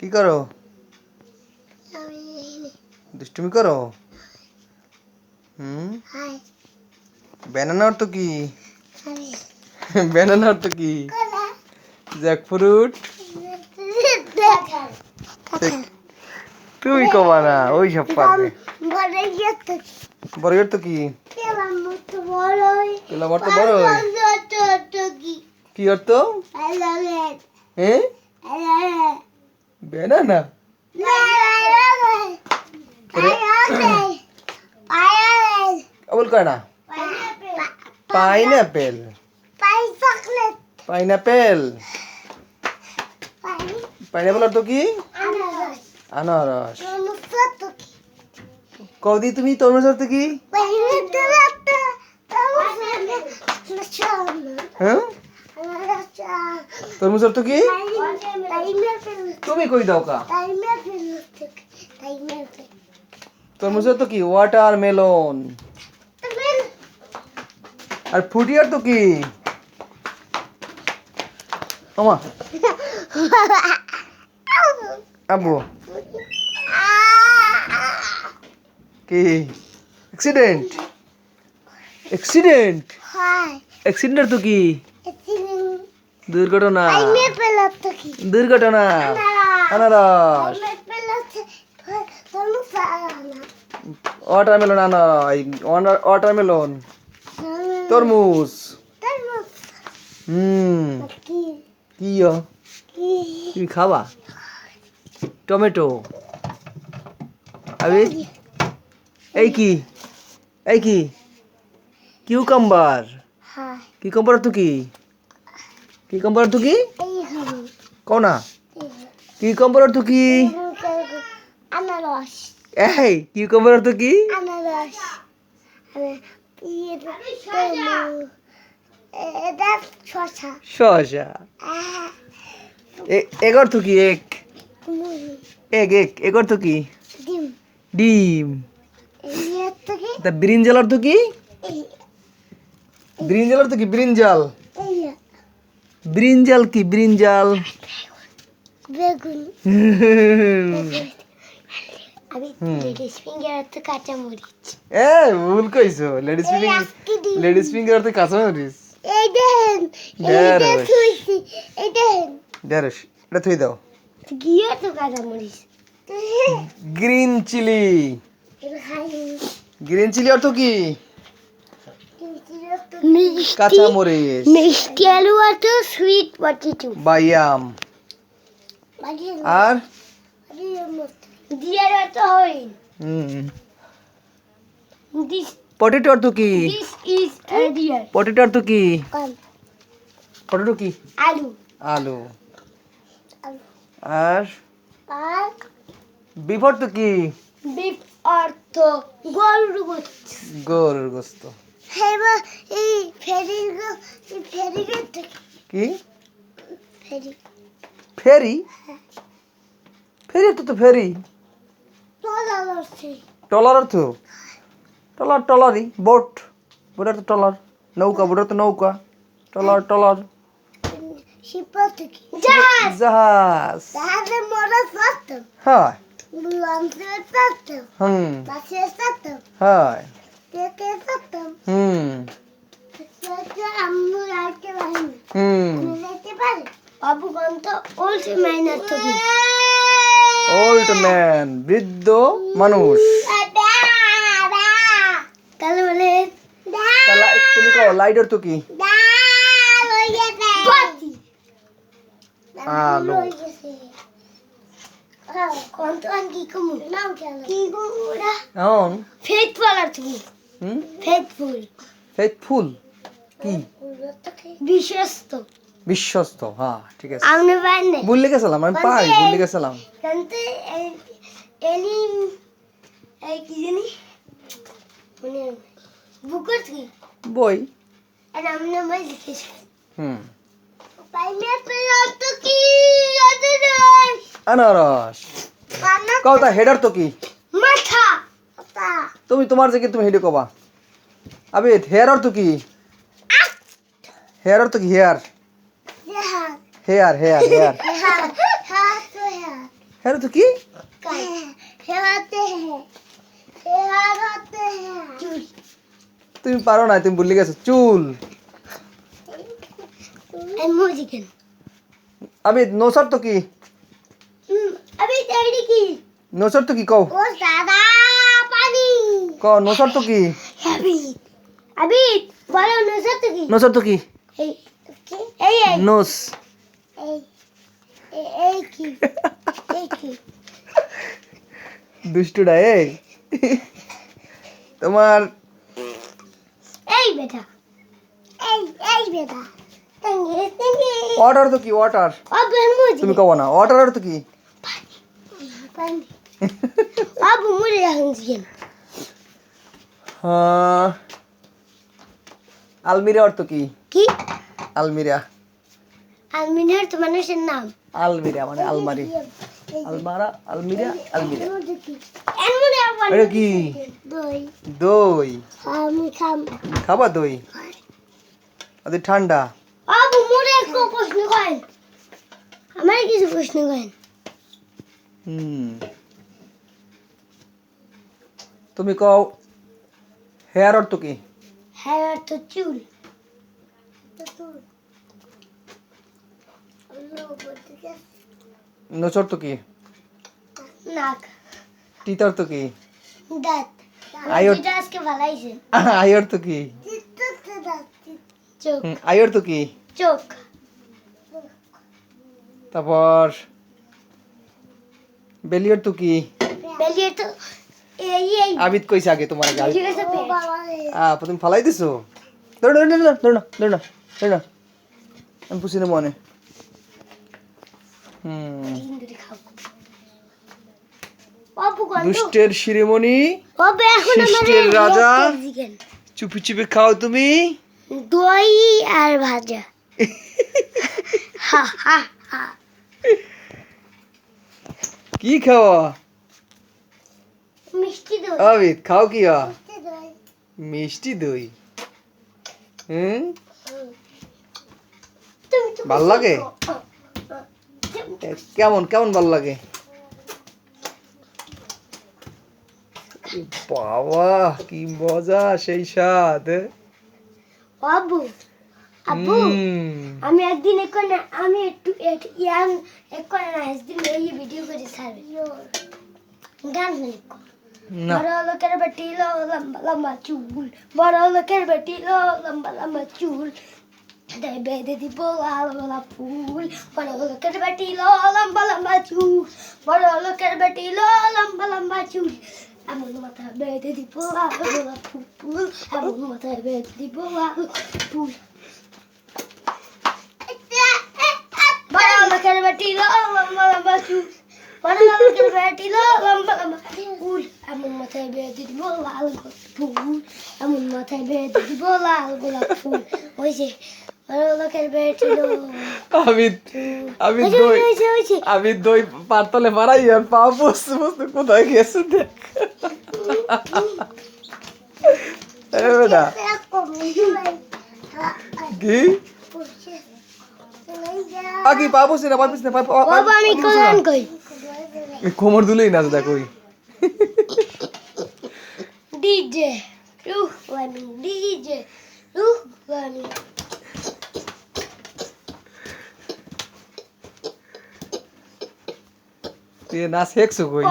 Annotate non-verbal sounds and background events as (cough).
কি করো? দুষ্টুমি করো? হুম? ব্যানানা অর্থ কি? ব্যানানা (laughs) অর্থ কি? জ্যাকফ্রুট তুই কমা না ওই সব পারবে। বড় তো কি? কেলা বর্ত বড় কি? অর্থ? হ্যাঁ? ব্যানানা আলালেন কয় না পাইনাপেল পাইনাপেল পাই পাইনাপেল অর্থ কি আনারস কৌদি তুমি তরমুজ অর্থ কি হ্যাঁ তরমুজ অর্থ কি? তুমি কই দাও কা? তরমুজ অর্থ কি? ওয়াটার মেলন আর ফুটি অর্থ কি? আমা আব্বু। কি? অ্যাক্সিডেন্ট অ্যাক্সিডেন্ট অ্যাক্সিডেন্ট অর্থ কি? দুর্ঘটনা। দুর্ঘটনা। আনারস। ওয়াটারমেলন আনা ওয়াটারমেলন। তরমুজ। হুম। কি? তুমি খাবা? টমেটো। আবে এই কি? এই কি? কিউকাম্বার। কিউকাম্বার তো কি? কিউকাম্বার তো কি? কও না কিউকাম্বার কি? আনারস এই কিউকাম্বার কি? আনারস শশা কি? এক। এক এক। কি? ডিম। ডিম এই তা ব্রিঞ্জাল অর্থ কি? ব্রিঞ্জাল অর্থ কি? ব্রিঞ্জাল। ব্রিঞ্জাল কি ব্রিঞ্জাল? বেগুন। এ ভুল কইছো। লেডিস ফিঙ্গার লেডিস ফিঙ্গার অর্থ কাঁচা মরিচ এই দেখেন এইটা ঢেঁড়স। থুইছি এই দেখেন ঢেঁড়স এটা থুই দাও। গিয়ে তো কাঁচা মরিচ গ্রিন চিলি। গ্রিন চিলি অর্থ কি? মিষ্টি কাঁচা মরিচ মিষ্টি আলু অর্থ সুইট পটেটো বায়াম আর? দিয়ার হরিণ হুম। দিস পটেটো অর্থ কি দিস ইজ ডিয়ার পটেটো অর্থ কি পটেটো কি? আলু। আলু। আর? আর? বিফ অর্থ কি বিপ অর্থ গরুর গোছ গরুর গোস্ত। এই কি ফেরি ফেরি ফেরি অর্থ তো ফেরি টলার অর্থ টলার টলারই বোট বোট অর্থ টলার নৌকা বোট অর্থ নৌকা টলার টলার জাহাজ হয় হয় হুম। ওল্ড তো ম্যান বৃদ্ধ মানুষ। তাহলে বলে তুমি কো আলো। আন কি? কমু নাম কি এখন? ফেথফুল আর তুমি? হুম? ফেথফুল ফেথফুল কি? বিশ্বস্ত। বিশ্বস্ত হ্যাঁ ঠিক আছে। আপনি পারেন ভুলে গেছিলাম আমি পাই ভুলে গেছিলাম কিন্তু এনি এই কি জানি? মানে বুকর কি? বই। আর আমি নাম্বার লিখেছি। হুম। আনারস। কও হেডার তো কি? মাথা। তুমি তোমার যে কি তুমি হেডে কবা আবে হেয়ার অর তো কি হেয়ার অর তো কি hair hair hair hair hair তো কি তুমি পারো না তুমি ভুলে গেছো চুল আবে নৌসর তো কি নৌসর তো কি কও দাদা ক নসর তো কি? আবিদ আবিদ বলো নসর তো কি? নসর কি? এই এই নস এই এই কি? এই কি? দুষ্টুটা এই। তোমার এই বেটা। এই এই বেটা। অর্ডার তো কি? ওয়াটার তুমি কব না অর্ডার তো কি? পানি পানি। আবু মরে যাচ্ছেন আলমিরা অর্থ কি? की আলমিরা। আলমিনার তো মানুষের নাম। আলমিরা মানে আলমারি। আলমারা আলমিরা আলমিরা। এটা কি? দই। দই। খাম। খাবা দই? আরে ঠান্ডা। আবু মোরে একটু প্রশ্ন করেন। আমার কিছু প্রশ্ন করেন। হুম। তুমি কও হেয়ার অর্থ কি? হ্যাঁ আর তো চুল। নোচ অর্থ কি? নাক। টিত অর্থ কি? দাঁত। (laughs) আই অর্থ কি? চোখ। আই অর্থ কি? চোখ। তারপর বেলি অর্থ কি? বেলিয়ে তো এই আবিদ কইছে আগে তোমার আগে আছে আ প্রথম ফালাই দিছো? ধরো ধরো ধরো ধরো না ধরো ধরো আমি পুষি নেব মনে দুষ্টের শিরোমণি বাবু শিষ্টের রাজা। চুপি চুপি খাও তুমি। দই আর ভাজা। (laughs) হা হা হা। কি খাওয়া? মিষ্টি দই। আবিদ খাও কি? মিষ্টি দই। মিষ্টি দই। হুম? ভালো লাগে? কেমন কেমন ভালো লাগে? বাবা কি মজা সেই স্বাদ বাবু আবু আমি একদিন এখানে আমি একটু ইয়াং এখানে একদিন এই ভিডিও করে ছাড়বে। গান না বড় লোকের বেটি লো লম্বা লম্বা চুল বড় লোকের বেটি লো লম্বা লম্বা চুল দেয় বেঁধে দিব লাল গোলাপ ফুল বড় লোকের বেটি লো লম্বা লম্বা চুল বড় লোকের বেটি লো লম্বা লম্বা চুল এমন মাথায় বেঁধে দিব লাল গোলাপ ফুল এমন মাথায় বেঁধে দিব লাল ফুল বড় লোকের বেটি লো লম্বা লম্বা চুল বড় লোকের বেটি লো লম্বা লম্বা ফুল এমন মাথায় বেঁধে দিব লাল গোলাপ ফুল এমন মাথায় বেঁধে দিব লাল গোলাপ ফুল ওই যে বড় ওই যে, দই। আবিদ দই পারতলে মারাই আর পা বসতে বসতে কোথায় গেছে দেখ কি আগে পা বসে না পা পিছনে পা আমি কই কোমর দুলেই নাচ দেখো। ডিজে রুহ ওয়ানি ডিজে রুহ ওয়ানি তুই নাচ হেকছো কই?